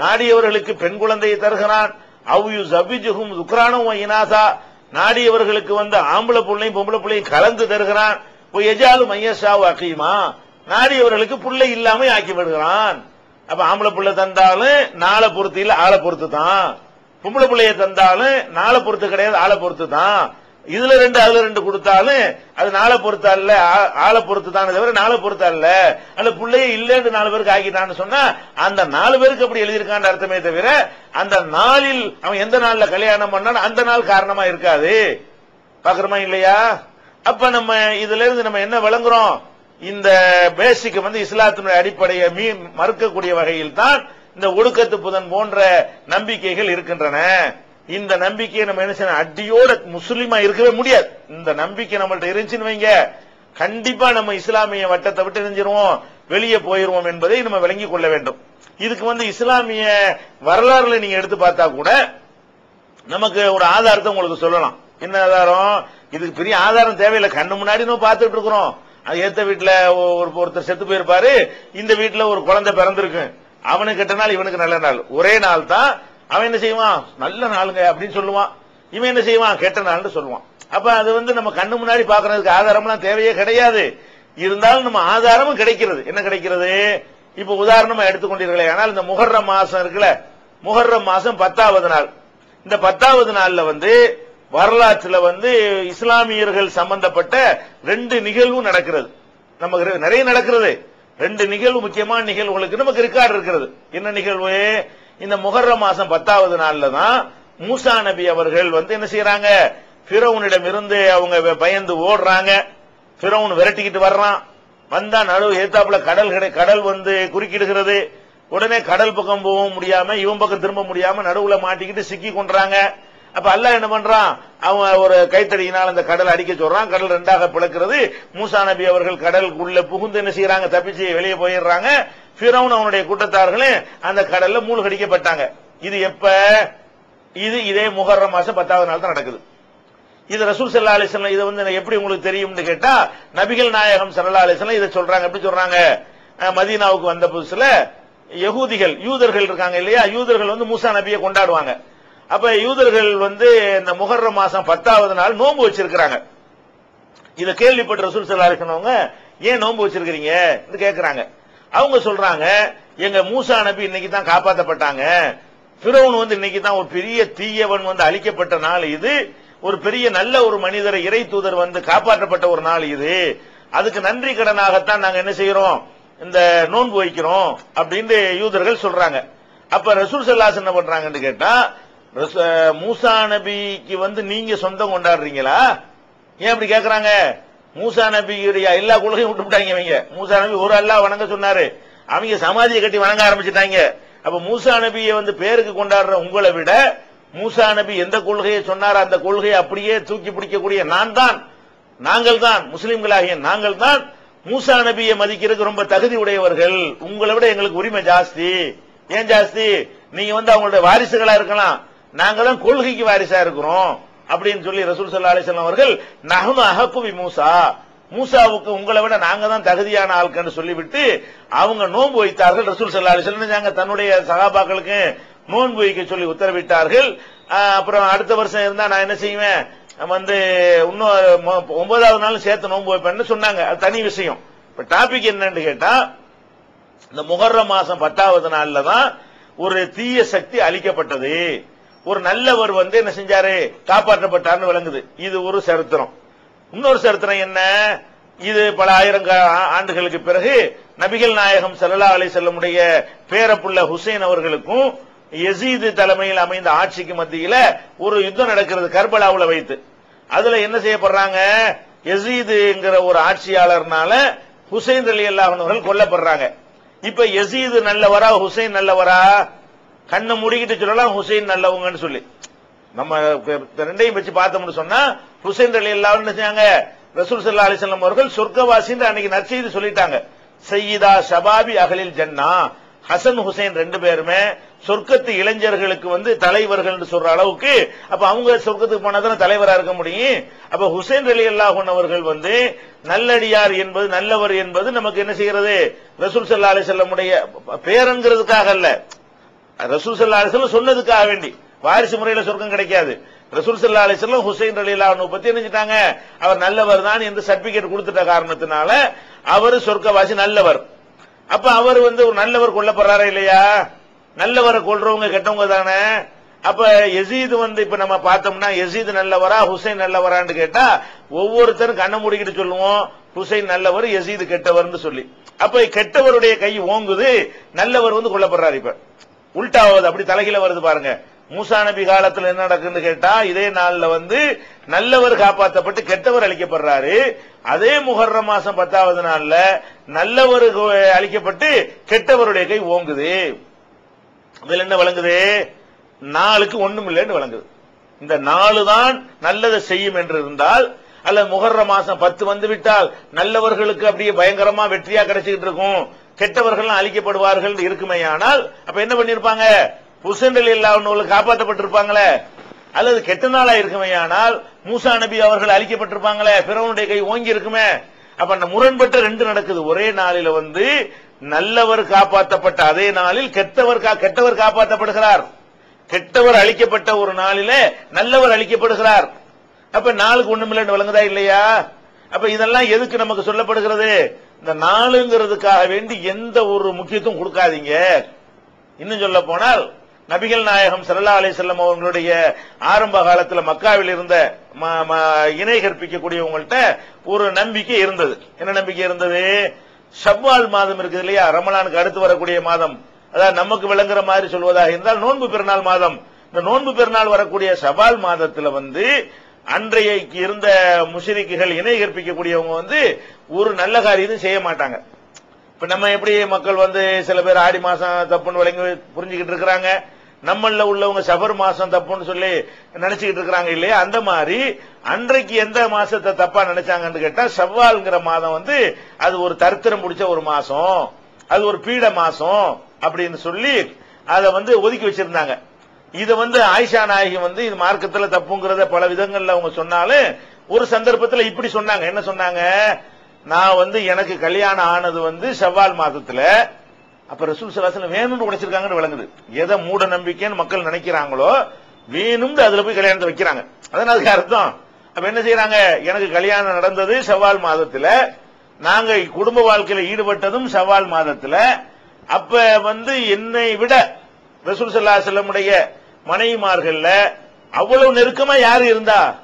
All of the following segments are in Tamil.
நாடியவர்களுக்கு பெண் குழந்தையை தருகிறான். அவ்யு ஜபிஜுகும் துக்ரானும் இனாசா. நாடியவர்களுக்கு வந்து ஆம்பளை பிள்ளையும் பொம்பளை பிள்ளையும் கலந்து தருகிறான். எஜாலு மையஷா அகீமா. நாடியவர்களுக்கு பிள்ளை இல்லாம ஆக்கி விடுகிறான். அப்ப ஆம்பளை பிள்ளை தந்தாலும் நாளை பொறுத்து இல்ல ஆளை பொறுத்து தான் பொம்பளை பிள்ளைய தந்தாலும் நாளை பொறுத்து கிடையாது ஆளை பொறுத்து தான் இதுல ரெண்டு அதுல ரெண்டு கொடுத்தாலும் அது நாளை பொறுத்தா இல்ல ஆ- ஆளை பொறுத்து தானே தவிர நாளை பொறுத்தா இல்ல அல்ல பிள்ளையே இல்லைன்னு நாலு பேருக்கு ஆக்கிட்டான்னு சொன்னா அந்த நாலு பேருக்கு அப்படி எழுதியிருக்கான்னு அர்த்தமே தவிர அந்த நாளில் அவன் எந்த நாள்ல கல்யாணம் பண்ணான் அந்த நாள் காரணமா இருக்காது. பாக்குறோமா இல்லையா? அப்ப நம்ம இதுல இருந்து நம்ம என்ன விளங்குறோம்? இந்த பேசிக் வந்து இஸ்லாத்தினுடைய அடிப்படையை மீ மறுக்கக்கூடிய வகையில் தான் இந்த ஒடுக்கத்து புதன் போன்ற நம்பிக்கைகள் இருக்கின்றன. இந்த நம்பிக்கையை நம்ம என்ன செய்யணும்? அடியோட முஸ்லீமா இருக்கவே முடியாது. இந்த நம்பிக்கை நம்மள்ட்ட இருந்துச்சுன்னு வைங்க. கண்டிப்பா நம்ம இஸ்லாமிய வட்டத்தை விட்டு நெஞ்சிருவோம் வெளியே போயிருவோம் என்பதை நம்ம விளங்கிக் கொள்ள வேண்டும். இதுக்கு வந்து இஸ்லாமிய வரலாறுல நீங்க எடுத்து பார்த்தா கூட நமக்கு ஒரு ஆதாரத்தை உங்களுக்கு சொல்லலாம். என்ன ஆதாரம்? இதுக்கு பெரிய ஆதாரம் தேவையில்லை. கண்ணு முன்னாடி நம்ம பார்த்துட்டு இருக்கிறோம். அது ஏத்த வீட்டுல ஒரு ஒருத்தர் செத்து போயிருப்பாரு. இந்த வீட்டுல ஒரு குழந்தை பிறந்திருக்கு. அவனுக்கு கெட்ட நாள் இவனுக்கு நல்ல நாள். ஒரே நாள் தான் அவன் என்ன செய்வான்? நல்ல நாளுங்க அப்படின்னு சொல்லுவான். இவன் என்ன செய்வான்? கெட்ட நாள்னு சொல்லுவான். அப்ப அது வந்து நம்ம கண்ணு முன்னாடி பாக்குறதுக்கு ஆதாரம்லாம் தேவையே கிடையாது. இருந்தாலும் நம்ம ஆதாரமும் கிடைக்கிறது. என்ன கிடைக்கிறது? இப்ப உதாரணமா எடுத்துக்கொண்டீர்களே ஆனால் இந்த முகர்ரம் மாசம் இருக்குல்ல முகர்ரம் மாசம் பத்தாவது நாள். இந்த பத்தாவது நாள்ல வந்து வரலாற்றுல வந்து இஸ்லாமியர்கள் சம்பந்தப்பட்ட ரெண்டு நிகழ்வும் நடக்கிறது. நமக்கு நிறைய நடக்கிறது. ரெண்டு நிகழ்வு முக்கியமான நிகழ்வுகளுக்கு நமக்கு ரெக்கார்டு இருக்கிறது. என்ன நிகழ்வு? இந்த முகர்ரம் மாசம் பத்தாவது நாள்ல தான் மூசா நபி அவர்கள் வந்து என்ன செய்யறாங்க பிறவுனிடம் இருந்து அவங்க பயந்து ஓடுறாங்க. பிறவுன் விரட்டிக்கிட்டு வர்றான். வந்தா நடுவு ஏத்தாப்புல கடல் கடல் வந்து குறுக்கிடுகிறது. உடனே கடல் பக்கம் போகவும் முடியாம இவன் பக்கம் திரும்ப முடியாம நடுவுல மாட்டிக்கிட்டு சிக்கி கொண்டாங்க அப்ப அல்ல என்ன பண்றான்? அவன் ஒரு கைத்தடியினால் அந்த கடல் அடிக்க சொல்றான். கடல் ரெண்டாக பிளக்கிறது. மூசா நபி அவர்கள் கடலுக்குள்ள புகுந்து என்ன செய்யறாங்க தப்பிச்சு வெளியே போயிடுறாங்க. பிறவுன் அவனுடைய கூட்டத்தார்களும் அந்த கடல்ல மூழ்கடிக்கப்பட்டாங்க. இது எப்ப? இது இதே முகர்ரம் மாசம் பத்தாவது நாள் தான் நடக்குது. இது ரசூல் சல்லா அலிஸ்லாம் இதை வந்து எப்படி உங்களுக்கு தெரியும்னு கேட்டா நபிகள் நாயகம் சல்லா அலிஸ்லாம் இதை சொல்றாங்க. எப்படி சொல்றாங்க? மதீனாவுக்கு வந்த புதுசுல யகூதிகள் யூதர்கள் இருக்காங்க இல்லையா? யூதர்கள் வந்து மூசா நபியை கொண்டாடுவாங்க. அப்ப யூதர்கள் வந்து இந்த முகர்ரம் மாசம் பத்தாவது நாள் நோன்பு வச்சிருக்கிறாங்க. இதை கேள்விப்பட்ட ரசூல் சல்லா அலிஸ்லாம் ஏன் நோன்பு வச்சிருக்கிறீங்க? கேட்கிறாங்க அவங்க சொல்றாங்க எங்க மூசா நபி இன்னைக்கு தான் காப்பாற்றப்பட்டாங்க பிறவன் வந்து இன்னைக்கு தான் ஒரு பெரிய தீயவன் வந்து அழிக்கப்பட்ட நாள் இது. ஒரு பெரிய நல்ல ஒரு மனிதரை இறை தூதர் வந்து காப்பாற்றப்பட்ட ஒரு நாள் இது. அதுக்கு நன்றி கடனாகத்தான் நாங்க என்ன செய்யறோம்? இந்த நோன்பு வைக்கிறோம் அப்படின்னு யூதர்கள் சொல்றாங்க. அப்ப ரசூல் சல்லாஸ் என்ன பண்றாங்கன்னு கேட்டா மூசா நபிக்கு வந்து நீங்க சொந்தம் கொண்டாடுறீங்களா? ஏன் அப்படி கேக்குறாங்க? மூசா நபியுடைய எல்லா கொள்கையும் விட்டுவிட்டாங்க இவங்க. மூசா நபி ஒரு அல்லா வணங்க சொன்னாரு. அவங்க சமாதியை கட்டி வணங்க ஆரம்பிச்சிட்டாங்க. அப்ப மூசா நபியை வந்து பேருக்கு கொண்டாடுற உங்களை விட மூசா நபி எந்த கொள்கையை சொன்னாரோ அந்த கொள்கையை அப்படியே தூக்கி பிடிக்கக்கூடிய நான் தான். நாங்கள் தான். முஸ்லிம்களாகிய நாங்கள் தான். மூசா நபியை மதிக்கிறதுக்கு ரொம்ப தகுதி உடையவர்கள். உங்களை விட எங்களுக்கு உரிமை ஜாஸ்தி. ஏன் ஜாஸ்தி? நீங்க வந்து அவங்களுடைய வாரிசுகளா இருக்கலாம். நாங்களும் தான் கொள்கைக்கு வாரிசா இருக்கிறோம். அப்படின்னு சொல்லி ரசூல் சல்லா அலிஸ்லாம் அவர்கள் நகம அஹக்குவி மூசா. மூசாவுக்கு உங்களை விட நாங்க தான் தகுதியான ஆட்கள்னு சொல்லிவிட்டு அவங்க நோன்பு வைத்தார்கள் ரசூல் சல்லா அலிஸ்லாம் தன்னுடைய சகாபாக்களுக்கு நோன்பு வைக்க சொல்லி உத்தரவிட்டார்கள். அப்புறம் அடுத்த வருஷம் இருந்தா நான் என்ன செய்வேன்? வந்து இன்னும் ஒன்பதாவது நாள் சேர்த்து நோன்பு வைப்பேன்னு சொன்னாங்க. அது தனி விஷயம். இப்ப டாபிக் என்னன்னு கேட்டா இந்த முகர்ரம் மாசம் பத்தாவது நாள்ல தான் ஒரு தீய சக்தி அழிக்கப்பட்டது. ஒரு நல்லவர் வந்து என்ன செஞ்சாரு? காப்பாற்றப்பட்டார்னு விளங்குது. இது ஒரு சரித்திரம். இன்னொரு சரித்திரம் என்ன? இது பல ஆயிரம் ஆண்டுகளுக்கு பிறகு நபிகள் நாயகம் சல்லா அலி செல்லமுடைய பேரப்புள்ள ஹுசைன் அவர்களுக்கும் எசீது தலைமையில் அமைந்த ஆட்சிக்கு மத்தியில ஒரு யுத்தம் நடக்கிறது கர்பலாவுல வைத்து. அதுல என்ன செய்யப்படுறாங்க? எசீதுங்கிற ஒரு ஆட்சியாளர்னால ஹுசைன் அலி அல்லாஹர்கள் கொல்லப்படுறாங்க. இப்ப எசீது நல்லவரா ஹுசைன் நல்லவரா? கண்ணை முடிக்கிட்டு சொல்லலாம் ஹுசைன் நல்லவங்கன்னு சொல்லி. நம்ம ரெண்டையும் வச்சு பார்த்தோம்னு சொன்னா ஹுசைன் அலி அல்லாஹ் என்ன செஞ்சாங்க. ரசூல் சல்லா அலிசல்லம் அவர்கள் சொர்க்கவாசின்னு அன்னைக்கு நற்செய்தி சொல்லிட்டாங்க. சையீதா ஷபாபி அகலில் ஜன்னா. ஹசன் ஹுசைன் ரெண்டு பேருமே சொர்க்கத்து இளைஞர்களுக்கு வந்து தலைவர்கள் சொல்ற அளவுக்கு அப்ப அவங்க சொர்க்கத்துக்கு போனாதானே தலைவரா இருக்க முடியும்? அப்ப ஹுசைன் அலி அல்லாஹன் அவர்கள் வந்து நல்லடியார் என்பது நல்லவர் என்பது நமக்கு என்ன செய்யறது ரசூல் சல்லா அலிசல்லமுடைய பேருங்கிறதுக்காக அல்ல. ரசூல் சல்லா அலிஸ்லாம் சொன்னதுக்காக வேண்டி. வாரிசு முறையில சொர்க்கம் கிடைக்காது. ரசூல் சல்லா அலிஸ்லாம் ஹுசைன் அலிலா பத்தி நினைச்சிட்டாங்க அவர் நல்லவர் தான் என்று சர்டிபிகேட் கொடுத்துட்ட காரணத்தினால அவர் சொர்க்கவாசி நல்லவர். அப்ப அவர் வந்து ஒரு நல்லவர் கொல்லப்படுறாரா இல்லையா? நல்லவரை கொள்றவங்க கெட்டவங்க தானே. அப்ப எசீது வந்து இப்ப நம்ம பார்த்தோம்னா எசீது நல்லவரா ஹுசைன் நல்லவரான்னு கேட்டா ஒவ்வொருத்தரும் கண்ணை மூடிக்கிட்டு சொல்லுவோம் ஹுசைன் நல்லவர் எசீது கெட்டவர்னு சொல்லி. அப்ப கெட்டவருடைய கை ஓங்குது நல்லவர் வந்து கொல்லப்படுறாரு இப்ப. உல்டாவது அப்படி தலைகீழ வருது பாருங்க. மூசா நபி காலத்துல என்ன நடக்குன்னு கேட்டா இதே நாள்ல வந்து நல்லவர் காப்பாற்றப்பட்டு கெட்டவர் அழிக்கப்படுறாரு. அதே முகர்ற மாசம் பத்தாவது நாள்ல நல்லவர் அழிக்கப்பட்டு கெட்டவருடைய கை ஓங்குது. இதுல என்ன வழங்குது நாளுக்கு ஒண்ணும் இல்லைன்னு வழங்குது இந்த நாலு தான் நல்லதை செய்யும் என்று இருந்தால் அல்ல முகர்ற மாசம் பத்து வந்து விட்டால் நல்லவர்களுக்கு அப்படியே பயங்கரமா வெற்றியா கிடைச்சிக்கிட்டு இருக்கும். கெட்டவர்கள் அழிக்கப்படுவார்கள் இருக்குமேயானால் அப்ப என்ன பண்ணிருப்பாங்க? புசண்டல் இல்லாதவங்களுக்கு காப்பாற்றப்பட்டிருப்பாங்களே அல்லது கெட்ட நாளா இருக்குமேயானால் மூசா நபி அவர்கள் அழிக்கப்பட்டிருப்பாங்களே பிறவனுடைய கை ஓங்கி இருக்குமே. அப்ப அந்த முரண்பட்ட ரெண்டு நடக்குது. ஒரே நாளில வந்து நல்லவர் காப்பாற்றப்பட்ட அதே நாளில் கெட்டவர் கா- கெட்டவர் காப்பாற்றப்படுகிறார் கெட்டவர் அழிக்கப்பட்ட ஒரு நாளில நல்லவர் அழிக்கப்படுகிறார். அப்ப நாளுக்கு ஒண்ணுமில்லன்னு வழங்குதா இல்லையா? அப்ப இதெல்லாம் எதுக்கு நமக்கு சொல்லப்படுகிறது? இந்த நாளுங்கிறதுக்காக வேண்டி எந்த ஒரு முக்கியத்துவம் கொடுக்காதீங்க. இன்னும் சொல்ல போனால் நபிகள் நாயகம் சல்லா அலி செல்லம் அவர்களுடைய ஆரம்ப காலத்துல மக்காவில் இருந்த இணை கற்பிக்கக்கூடியவங்கள்ட்ட ஒரு நம்பிக்கை இருந்தது. என்ன நம்பிக்கை இருந்தது? ஷவ்வால் மாதம் இருக்குது இல்லையா? ரமலானுக்கு அடுத்து வரக்கூடிய மாதம். அதாவது நமக்கு விளங்குற மாதிரி சொல்வதாக இருந்தால் நோன்பு பெருநாள் மாதம். இந்த நோன்பு பெருநாள் வரக்கூடிய சவால் மாதத்துல வந்து அன்றைய இருந்த முஷரிக்குகள் இணை கற்பிக்கக்கூடியவங்க வந்து ஒரு நல்ல காரியத்தையும் செய்ய மாட்டாங்க. இப்ப நம்ம எப்படி மக்கள் வந்து சில பேர் ஆடி மாசம் தப்புன்னு விளங்கி புரிஞ்சுக்கிட்டு இருக்கிறாங்க. நம்மள உள்ளவங்க சபர் மாசம் தப்புன்னு சொல்லி நினைச்சுக்கிட்டு இருக்கிறாங்க இல்லையா? அந்த மாதிரி அன்றைக்கு எந்த மாசத்தை தப்பா நினைச்சாங்கன்னு கேட்டா செவ்வால்ங்கிற மாதம் வந்து அது ஒரு தரித்திரம் பிடிச்ச ஒரு மாசம். அது ஒரு பீட மாசம் அப்படின்னு சொல்லி அதை வந்து ஒதுக்கி வச்சிருந்தாங்க. இத வந்து ஆயிஷா நாயகி வந்து இது மார்க்கத்துல தப்புங்கிறத பல விதங்கள்ல அவங்க சொன்னாலும் ஒரு சந்தர்ப்பத்துல இப்படி சொன்னாங்க. என்ன சொன்னாங்க? நான் வந்து எனக்கு கல்யாணம் ஆனது வந்து செவ்வால் மாதத்துல அப்ப ரசூல் சலாசலம் வேணும்னு உடைச்சிருக்காங்கன்னு விளங்குது. எதை மூட நம்பிக்கைன்னு மக்கள் நினைக்கிறாங்களோ வேணும்னு அதுல போய் கல்யாணத்தை வைக்கிறாங்க. அதான் அதுக்கு அர்த்தம். அப்ப என்ன செய்யறாங்க எனக்கு கல்யாணம் நடந்தது செவ்வால் மாதத்துல நாங்க குடும்ப வாழ்க்கையில ஈடுபட்டதும் செவ்வால் மாதத்துல அப்ப வந்து என்னை விட ரசூல் சல்லா செல்லமுடைய மனைவிமார்கள்ல அவ்வளவு நெருக்கமா யாரு இருந்தா?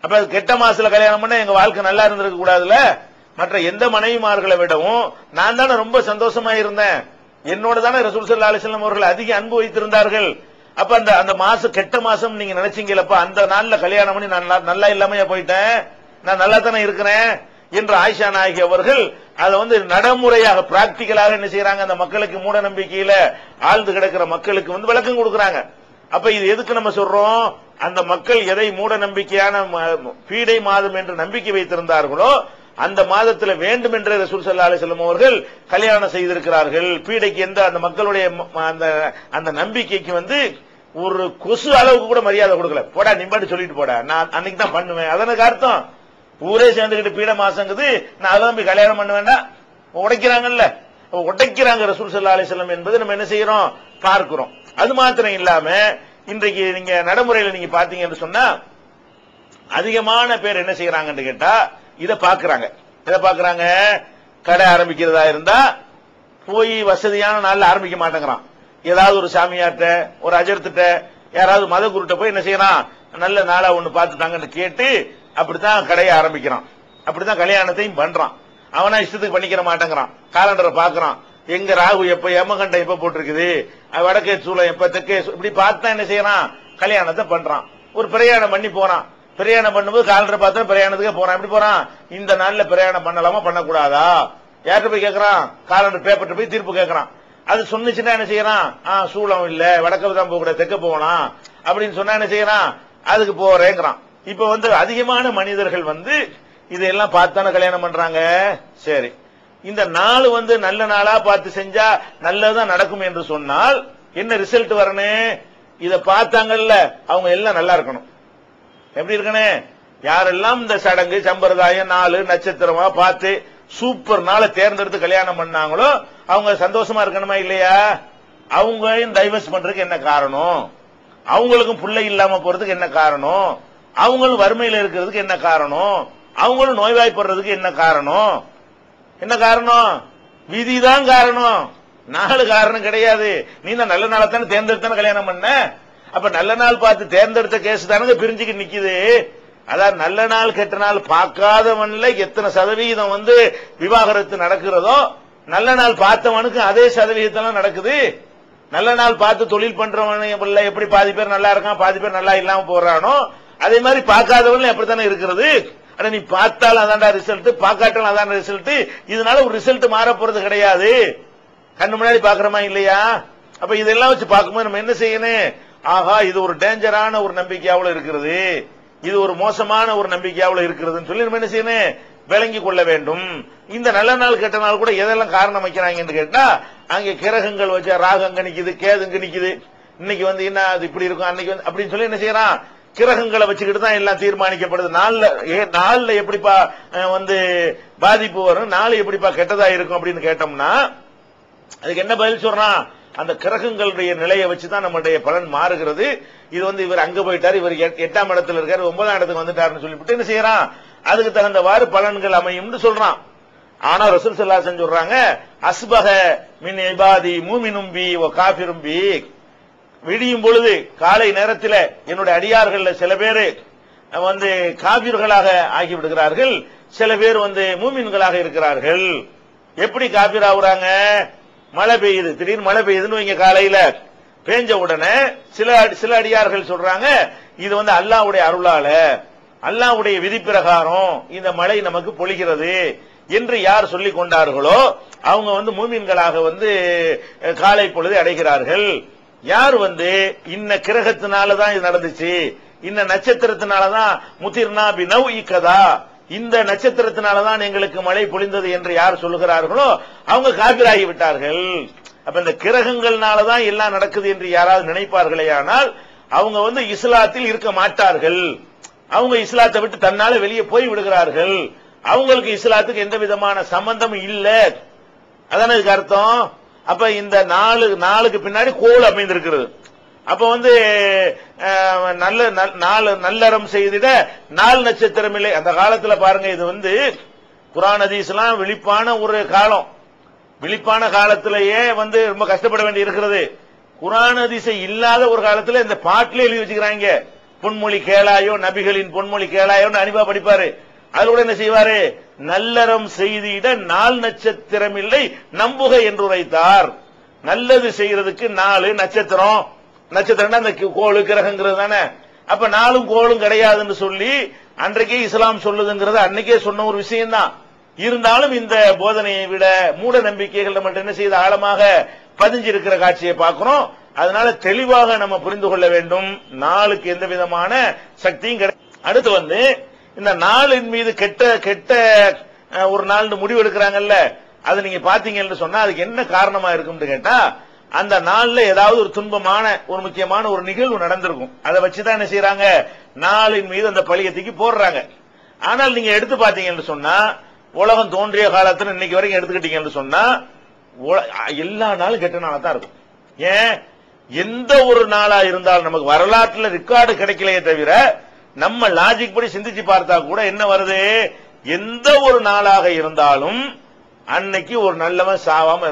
அப்ப அது கெட்ட மாசத்துல கல்யாணம் பண்ண எங்க வாழ்க்கை நல்லா இருந்திருக்க கூடாதுல மற்ற எந்த மனைவிமார்களை விடவும் நான் தானே ரொம்ப சந்தோஷமா இருந்தேன். என்னோட தானே ரசூல் சல்லா அலிஸ்லாம் அவர்கள் அதிக அன்பு வைத்திருந்தார்கள். அப்ப அந்த அந்த மாசம் கெட்ட மாசம் நீங்க நினைச்சீங்களப்ப அந்த நாள்ல கல்யாணம் பண்ணி நான் நல்லா- நல்லா இல்லாமையா போயிட்டேன். நான் நல்லா தானே இருக்கிறேன்? என்று ஆயிஷா நாயகி அவர்கள் அதை வந்து நடைமுறையாக பிராக்டிக்கலாக என்ன செய்யறாங்க? அந்த மக்களுக்கு மூட நம்பிக்கையில ஆழ்ந்து கிடக்கிற மக்களுக்கு வந்து விளக்கம் கொடுக்கறாங்க. அப்ப இது எதுக்கு நம்ம சொல்றோம்? அந்த மக்கள் எதை மூட நம்பிக்கையான ம- பீடை மாதம் என்று நம்பிக்கை வைத்திருந்தார்களோ அந்த மாதத்துல வேண்டும் என்ற ரசூல் சல்லா அலிசல்லம் அவர்கள் கல்யாணம் செய்திருக்கிறார்கள். பீடைக்கு எந்த அந்த மக்களுடைய அந்த அந்த நம்பிக்கைக்கு வந்து ஒரு கொசு அளவுக்கு கூட மரியாதை கொடுக்கல. போடா நிம்பாட்டு சொல்லிட்டு போடா. நான் அன்னைக்கு தான் பண்ணுவேன். அதனுக்கு அர்த்தம்? ஊரே சேர்ந்துக்கிட்டு பீட மாசங்குது. நான் அதான் போய் கல்யாணம் பண்ண வேண்டாம். உடைக்கிறாங்கல்ல. உடைக்கிறாங்க ரசூல் சல்லா அலிஸ்லாம் என்பது நம்ம என்ன செய்யறோம்? பார்க்கிறோம். அது மாத்திரம் இல்லாம இன்றைக்கு நீங்க நடைமுறையில நீங்க பாத்தீங்கன்னு சொன்னா அதிகமான பேர் என்ன செய்யறாங்கன்னு கேட்டா இதை பாக்குறாங்க இதை பாக்குறாங்க கடை ஆரம்பிக்கிறதா இருந்தா போய் வசதியான நாள்ல ஆரம்பிக்க மாட்டேங்கிறான். ஏதாவது ஒரு சாமியார்ட்ட ஒரு அஜர்த்திட்ட யாராவது மத குருட்ட போய் என்ன செய்யறான்? நல்ல நாளா ஒண்ணு பாத்துட்டாங்கன்னு கேட்டு அப்படித்தான் கடையை ஆரம்பிக்கிறான். அப்படித்தான் கல்யாணத்தையும் பண்றான். அவனா இஷ்டத்துக்கு பண்ணிக்கிற மாட்டேங்கிறான். காலண்டரை பாக்குறான் எங்க ராகு எப்ப எமகண்டம் எப்ப போட்டிருக்குது? வடக்கே சூளம் எப்ப தெற்கே சூ- இப்படி பார்த்தா என்ன செய்யறான்? கல்யாணத்தை பண்றான். ஒரு பிரயாணம் பண்ணி போறான். பிரயாணம் பண்ணும்போது காலண்டரை பார்த்தா பிரயாணத்துக்கு போறான். எப்படி போறான்? இந்த நாள்ல பிரயாணம் பண்ணலாமா பண்ணக்கூடாதா? யார்கிட்ட போய் கேட்கறான் காலண்டர் பேப்பர்ட்ட போய் தீர்ப்பு கேட்கறான் அது சொன்னுச்சுன்னா என்ன செய்யறான்? ஆ சூளம் இல்ல வடக்கு தான் போக கூடாது தெற்க போகலாம் அப்படின்னு சொன்னா என்ன செய்யறான்? அதுக்கு போறேங்கிறான். இப்ப வந்து அதிகமான மனிதர்கள் வந்து இதெல்லாம் பார்த்தான கல்யாணம் பண்றாங்க? சரி. இந்த நாள் வந்து நல்ல நாளா பார்த்து செஞ்சா நல்லதா நடக்கும் என்று சொன்னால் என்ன ரிசல்ட் வரணும் இத பார்த்தாங்கல்ல அவங்க எல்லாம் நல்லா இருக்கணும். எப்படி இருக்கனே? யாரெல்லாம் இந்த சடங்கு சம்பிரதாயம் நாலு நட்சத்திரமா பார்த்து சூப்பர் நாளை தேர்ந்தெடுத்து கல்யாணம் பண்ணாங்களோ அவங்க சந்தோஷமா இருக்கணுமா இல்லையா? அவங்களையும் டைவர்ஸ் பண்றதுக்கு என்ன காரணம்? அவங்களுக்கும் பிள்ளை இல்லாம போறதுக்கு என்ன காரணம்? அவங்களும் வறுமையில் இருக்கிறதுக்கு என்ன காரணம்? அவங்களும் நோய்வாய்ப்படுறதுக்கு என்ன காரணம்? என்ன காரணம்? விதி தான் காரணம். நாலு காரணம் கிடையாது. நீ தான் நல்ல நாளை தானே தேர்ந்தெடுத்தானே கல்யாணம் பண்ண? அப்ப நல்ல நாள் பார்த்து தேர்ந்தெடுத்த கேஸ் தானங்க பிரிஞ்சுக்கிட்டு நிக்குது. அதான் நல்ல நாள் கெட்ட நாள் பார்க்காதவன்ல எத்தனை சதவீதம் வந்து விவாகரத்து நடக்கிறதோ நல்ல நாள் பார்த்தவனுக்கு அதே சதவீதத்தெல்லாம் நடக்குது. நல்ல நாள் பார்த்து தொழில் பண்றவன் எப்படி பாதி பேர் நல்லா இருக்கான் பாதி பேர் நல்லா இல்லாம போறானோ அதே மாதிரி பார்க்காதவன் அப்படித்தானே இருக்கிறது? ஆனா நீ பார்த்தாலும் அதான்டா ரிசல்ட் பார்க்காட்டாலும் அதான் ரிசல்ட் இதனால ஒரு ரிசல்ட் மாற போறது கிடையாது. கண்ணு முன்னாடி பாக்குறோமா இல்லையா? அப்ப இதெல்லாம் வச்சு பார்க்கும்போது நம்ம என்ன செய்யணும்? ஆஹா இது ஒரு டேஞ்சரான ஒரு நம்பிக்கையாவில் இருக்கிறது. இது ஒரு மோசமான ஒரு நம்பிக்கையாவில் இருக்கிறதுன்னு சொல்லி நம்ம என்ன செய்யணும்? விளங்கி கொள்ள வேண்டும். இந்த நல்ல நாள் கெட்ட நாள் கூட எதெல்லாம் காரணம் வைக்கிறாங்கன்னு கேட்டா அங்கே கிரகங்கள் வச்ச ராகங்க நிக்குது கேதுங்க நிக்குது. இன்னைக்கு வந்து என்ன அது இப்படி இருக்கும் அன்னைக்கு வந்து அப்படின்னு சொல்லி என்ன செய்யறான்? கிரகங்களை வச்சுக்கிட்டு தான் எல்லாம் தீர்மானிக்கப்படுது. நாள்ல ஏ நாள்ல எப்படிப்பா வந்து பாதிப்பு வரும்? நாள் எப்படிப்பா கெட்டதா இருக்கும் அப்படின்னு கேட்டோம்னா அதுக்கு என்ன பதில் சொல்றான் அந்த கிரகங்களுடைய நிலையை வச்சுதான் நம்மளுடைய பலன் மாறுகிறது. இது வந்து இவர் அங்க போயிட்டாரு இவர் எட்டாம் இடத்துல இருக்காரு ஒன்பதாம் இடத்துக்கு வந்துட்டாருன்னு சொல்லிவிட்டு என்ன செய்யறான்? அதுக்கு தகுந்தவாறு பலன்கள் அமையும்னு சொல்றான். ஆனா ரசூல் சல்லாசன் சொல்றாங்க அஸ்பக மின் இபாதி மூமி நும்பி ஓ காபிரும்பி விடியும் பொழுது காலை நேரத்தில் என்னுடைய அடியார்கள்ல சில பேரு வந்து காபிர்களாக ஆகிவிடுகிறார்கள். சில பேர் வந்து மூமின்களாக இருக்கிறார்கள். எப்படி காபீர் ஆகுறாங்க? மழை பெய்யுது. திடீர்னு மழை பெய்யுதுன்னு வைங்க காலையில. பேஞ்ச உடனே சில சில அடியார்கள் சொல்றாங்க இது வந்து அல்லாவுடைய அருளால அல்லாவுடைய விதி பிரகாரம் இந்த மழை நமக்கு பொழிகிறது என்று யார் சொல்லிக் கொண்டார்களோ அவங்க வந்து மூமின்களாக வந்து காலை பொழுது அடைகிறார்கள். யார் வந்து இன்ன கிரகத்தினாலதான் இது நடந்துச்சு? இந்த நட்சத்திரத்தினாலதான் முதிர்னா பினவ் இக்கதா இந்த நட்சத்திரத்தினாலதான் எங்களுக்கு மழை பொழிந்தது என்று யார் சொல்லுகிறார்களோ அவங்க காபிராகி விட்டார்கள். அப்ப இந்த கிரகங்கள்னாலதான் எல்லாம் நடக்குது என்று யாராவது நினைப்பார்களே ஆனால் அவங்க வந்து இஸ்லாத்தில் இருக்க மாட்டார்கள். அவங்க இஸ்லாத்தை விட்டு தன்னால வெளியே போய் விடுகிறார்கள். அவங்களுக்கு இஸ்லாத்துக்கு எந்த விதமான சம்பந்தமும் இல்ல. அதான இதுக்கு அர்த்தம்? அப்ப இந்த நாலு நாளுக்கு பின்னாடி கோல் அமைந்திருக்கிறது. அப்ப வந்து நல்ல நல்- நாலு நல்லறம் செய்திட நாலு நட்சத்திரம் இல்லை. அந்த காலத்துல பாருங்க இது வந்து குரான் ஹதீஸ்லாம் விழிப்பான ஒரு காலம். விழிப்பான காலத்திலேயே வந்து ரொம்ப கஷ்டப்பட வேண்டி இருக்கிறது. குரான் அதிசை இல்லாத ஒரு காலத்துல இந்த பாட்டிலே எழுதி வச்சுக்கிறாங்க. பொன்மொழி கேளாயோ நபிகளின் பொன்மொழி கேளாயோன்னு அனிபா படிப்பாரு. அது கூட என்ன செய்வாரு? நல்லறம் செய்திட நாள் நட்சத்திரம் இல்லை நம்புக என்று உரைத்தார். நல்லது செய்யறதுக்கு நாலு நட்சத்திரம். நட்சத்திரம்னா அந்த கோளு கிரகங்கிறது தானே. அப்ப நாளும் கோளும் கிடையாதுன்னு சொல்லி அன்றைக்கே இஸ்லாம் சொல்லுதுங்கிறது அன்னைக்கே சொன்ன ஒரு விஷயம்தான். இருந்தாலும் இந்த போதனையை விட மூட நம்பிக்கைகள் நம்ம என்ன செய்து ஆழமாக பதிஞ்சிருக்கிற காட்சியை பார்க்கிறோம். அதனால தெளிவாக நம்ம புரிந்து கொள்ள வேண்டும். நாளுக்கு எந்த விதமான சக்தியும் கிடையாது அடுத்து வந்து இந்த நாளின் மீது கெட்ட கெட்ட ஒரு நாள் முடிவு எடுக்கிறாங்கல்ல அது நீங்க பாத்தீங்கன்னு சொன்னா அதுக்கு என்ன காரணமா இருக்கும்னு கேட்டா அந்த நாள்ல ஏதாவது ஒரு துன்பமான ஒரு முக்கியமான ஒரு நிகழ்வு நடந்திருக்கும். அதை வச்சுதான் என்ன செய்யறாங்க நாளின் மீது அந்த பழியை தூக்கி போடுறாங்க. ஆனால் நீங்க எடுத்து பாத்தீங்கன்னு சொன்னா உலகம் தோன்றிய காலத்துல இன்னைக்கு வரைக்கும் எடுத்துக்கிட்டீங்கன்னு சொன்னா எல்லா நாளும் கெட்ட நாளா தான் இருக்கும். ஏன்? எந்த ஒரு நாளா இருந்தாலும் நமக்கு வரலாற்றுல ரெக்கார்டு கிடைக்கலையே தவிர நம்ம லாஜிக் படி சிந்திச்சு பார்த்தா கூட என்ன வருது? எந்த ஒரு நாளாக இருந்தாலும் அன்னைக்கு ஒரு நல்லவன் சாவாம